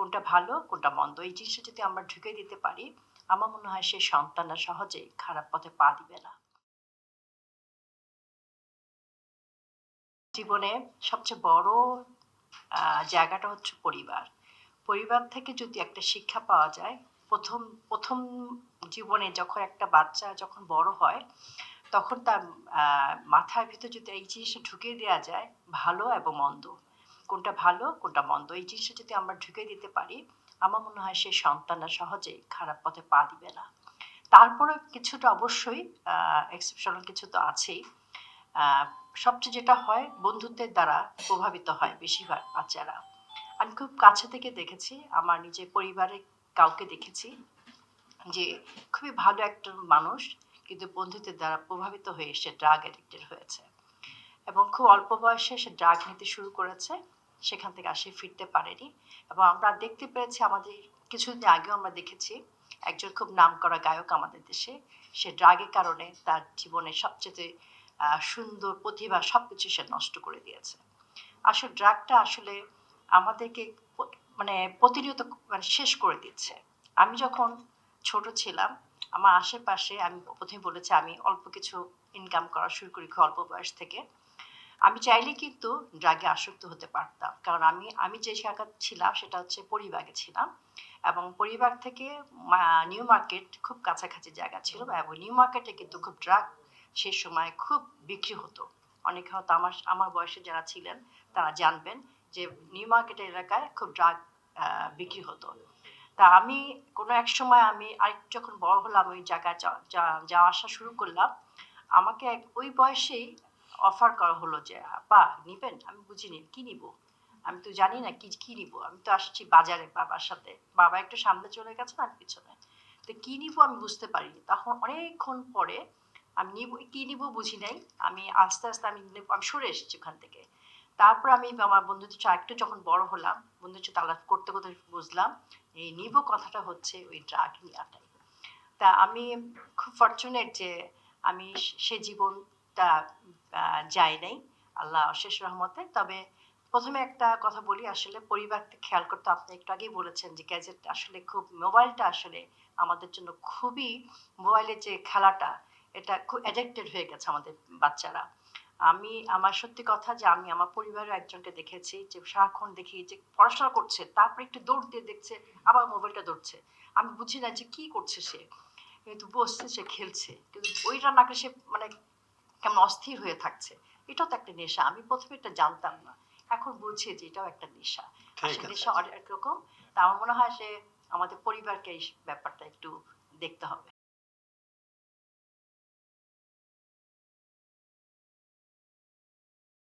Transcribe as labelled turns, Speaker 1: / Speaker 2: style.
Speaker 1: কোনটা ভালো, কোনটা মন্দ, এই জিনিসটা যদি আমরা ঢুকে দিতে পারি, আমার মনে হয় সেই সন্তানরা সহজেই খারাপ পথে পা দিবে না। জীবনে সবচেয়ে বড় জায়গাটা হচ্ছে পরিবার। পরিবার থেকে যদি একটা শিক্ষা পাওয়া যায়, প্রথম প্রথম জীবনে যখন একটা বাচ্চা যখন বড় হয়, তখন তার মাথার ভিতর যদি এই জিনিসটা ঢুকিয়ে দেওয়া যায়, ভালো এবং মন্দ। কোনটা ভালো, কোনটা মন্দ, এই জিনিসটা যদি আমরা ঢুকে দিতে পারি, আমার মনে হয় সেই সন্তানরা সহজেই খারাপ পথে পা দিবে না। তারপরে কিছুটা অবশ্যই এক্সেপশনাল কিছু তো আছেই। সবচেয়ে যেটা হয়, বন্ধুত্বের দ্বারা প্রভাবিত হয় বেশিরভাগ বাচ্চারা। আমি খুব কাছে থেকে দেখেছি, আমার নিজের পরিবারে কাউকে দেখেছি যে খুবই ভালো একটা মানুষ, কিন্তু বন্ধুত্বের দ্বারা প্রভাবিত হয়ে সে ড্রাগ অ্যাডিক্টেড হয়েছে। এবং খুব অল্প বয়সে সে ড্রাগ নিতে শুরু করেছে। সেখান থেকে আসে ফিরতে পারেনি। এবং আমরা দেখতে পেরেছি আমাদের কিছুদিন আগেও আমরা দেখেছি একজন খুব নামকরা গায়ক আমাদের দেশে। সে ড্রাগের কারণে তার জীবনে সবচেয়ে সুন্দর প্রতিভা সবকিছু সে নষ্ট করে দিয়েছে। আসলে ড্রাগটা আসলে আমাদেরকে মানে প্রতিনিয়ত মানে শেষ করে দিচ্ছে। আমি যখন ছোট ছিলাম, আমার আশেপাশে আমি প্রথমে বলেছি আমি অল্প কিছু ইনকাম করা শুরু করি অল্প বয়স থেকে। আমি চাইলে কিন্তু ড্রাগে আসক্ত হতে পারতাম। কারণ আমি আমি যে জায়গা ছিলাম সেটা হচ্ছে পরিবাগে ছিলাম এবং পরিবার থেকে নিউ মার্কেট খুব কাছাকাছি জায়গা ছিল এবং নিউ মার্কেটে কিন্তু খুব ড্রাগ সে সময় খুব বিক্রি হতো। অনেকে হয়তো আমার আমার বয়সে যারা ছিলেন তারা জানবেন যে নিউ মার্কেটের এলাকায় খুব ড্রাগ বিক্রি হতো। তা আমি কোনো এক সময় আমি আরেক যখন বড় হলাম ওই জায়গায় যাওয়া আসা শুরু করলাম, আমাকে এক- ওই বয়সেই অফার করা হলো যে, আপা, নিবেন? আমি বুঝিনি কি নিব? আমি তো জানি না কি কি নিব? আমি তো আসছি বাজারে বাবার সাথে। বাবা একটু সামনে চলে গেছে আমি পিছনে। তো কি নিব আমি বুঝতে পারিনি। তখন অনেকক্ষণ পরে আমি নিব, কি নিব বুঝি নাই। আমি আস্তে আস্তে আমি আমি সরে এসেছি ওখান থেকে। তারপর আমি আমার বন্ধুদের সাথে একটু যখন বড় হলাম বন্ধুদের সাথে আলাপ করতে করতে বুঝলাম, এই নিব কথাটা হচ্ছে ওই ড্রাগ নেওয়াটাই তা আমি খুব ফর্চুনেট যে, আমি সে- সে আহ, যাই নাই আল্লাহ অশেষ রহমতে। তবে প্রথমে একটা কথা বলি আসলে পরিবারকে খেয়াল করতে আপনি একটু আগেই বলেছেন যে গ্যাজেট আসলে খুব মোবাইলটা আসলে আমাদের জন্য খুবই মোবাইলের যে খেলাটা এটা খুব অ্যাডিক্টেড হয়ে গেছে আমাদের বাচ্চারা। আমি আমার সত্যি কথা যে আমি আমার পরিবারের একজনকে দেখেছি যে সারাক্ষণ দেখি যে পড়াশোনা করছে তারপরে একটু দৌড় দিয়ে দেখছে আবার মোবাইলটা ধরছে। আমি বুঝি না যে কি করছে সে? কিন্তু বসছে সে খেলছে। কিন্তু ওইটা নাকি সে মানে কেমন অস্থির হয়ে থাকছে। এটাও তো একটা নেশা। আমি প্রথমে এটা জানতাম না। এখন বুঝছি যে এটাও একটা নেশা। নেশা অনেক রকম। তা আমার মনে হয় সে আমাদের পরিবারকে এই ব্যাপারটা একটু দেখতে হবে।